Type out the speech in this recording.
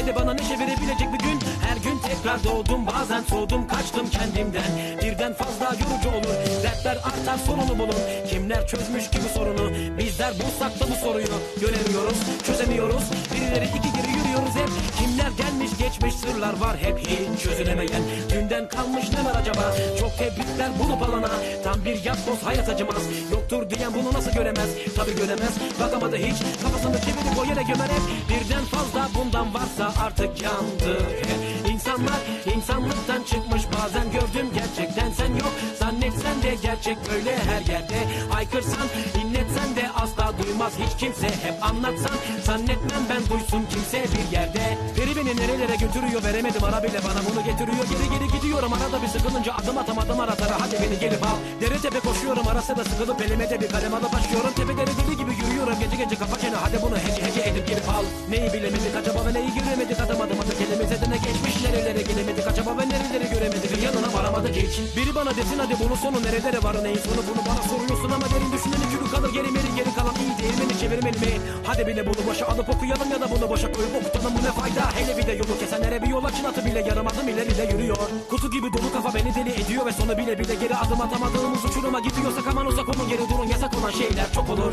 Ve de bana neşe verebilecek bir gün. Her gün tekrar doğdum bazen soğudum kaçtım kendimden. Birden fazla yorucu olur Dertler artar sonunu bulun. Kimler çözmüş ki bu sorunu? Bizler bulsak da bu soruyu. Göremiyoruz çözemiyoruz. Birileri iki geçmiş sırlar var hep Hiç çözülemeyen. Dünden kalmış ne acaba? Çok tebrikler bulup alana Tam bir yapboz hayat acımaz. Yoktur diyen bunu nasıl göremez? Tabi göremez. Bakamadı hiç. Kafasını çevirip o yere gömer Birden fazla bundan varsa artık yandı. İnsanlar insanlıktan çıkmış. Bazen gördüm gerçekten sen yok. Zannetsen de gerçek böyle her yerde. Haykırsan inletsen de asla duymaz. Hiç kimse Hep anlatsan. Zannetmem ben duysun kimse bir yerde beni nerelere götürüyor veremedim. Ara bile bana bunu getiriyor. Geri geri gidiyorum. Arada bir sıkılınca adım atamadım aratara. Hadi beni gelip al Dere tepe koşuyorum. Ara sıra sıkılıp elime bir kalem alıp başlıyorum Tepeleri deli gibi yürüyorum. Gece gece kafa çene Hadi bunu hece hece edip gelip al Neyi bilemedik acaba ve neyi göremedik? Adım adım atıp elimize de ne geçmiş? Nerelere gelemedik acaba ve nereleri göremedik? Yanına varamadık hiç. Biri bana desin hadi bunun sonu nerelere var? Neyin sonu? Bunu bana soruyorsun ama derin düşüneni çürü mi? Hadi bile bunu boşa alıp okuyalım ya da bunu boşa koyup okutalım. Bu ne fayda? Hele bir de yolu kesenlere bir yol açın atı bile yarım adım ileride yürüyor. Kutu gibi dolu kafa beni deli ediyor ve sonu bile bile geri adım atamadığımız uçuruma gidiyorsak aman uzak olun geri durun. Yasak olan şeyler çok olur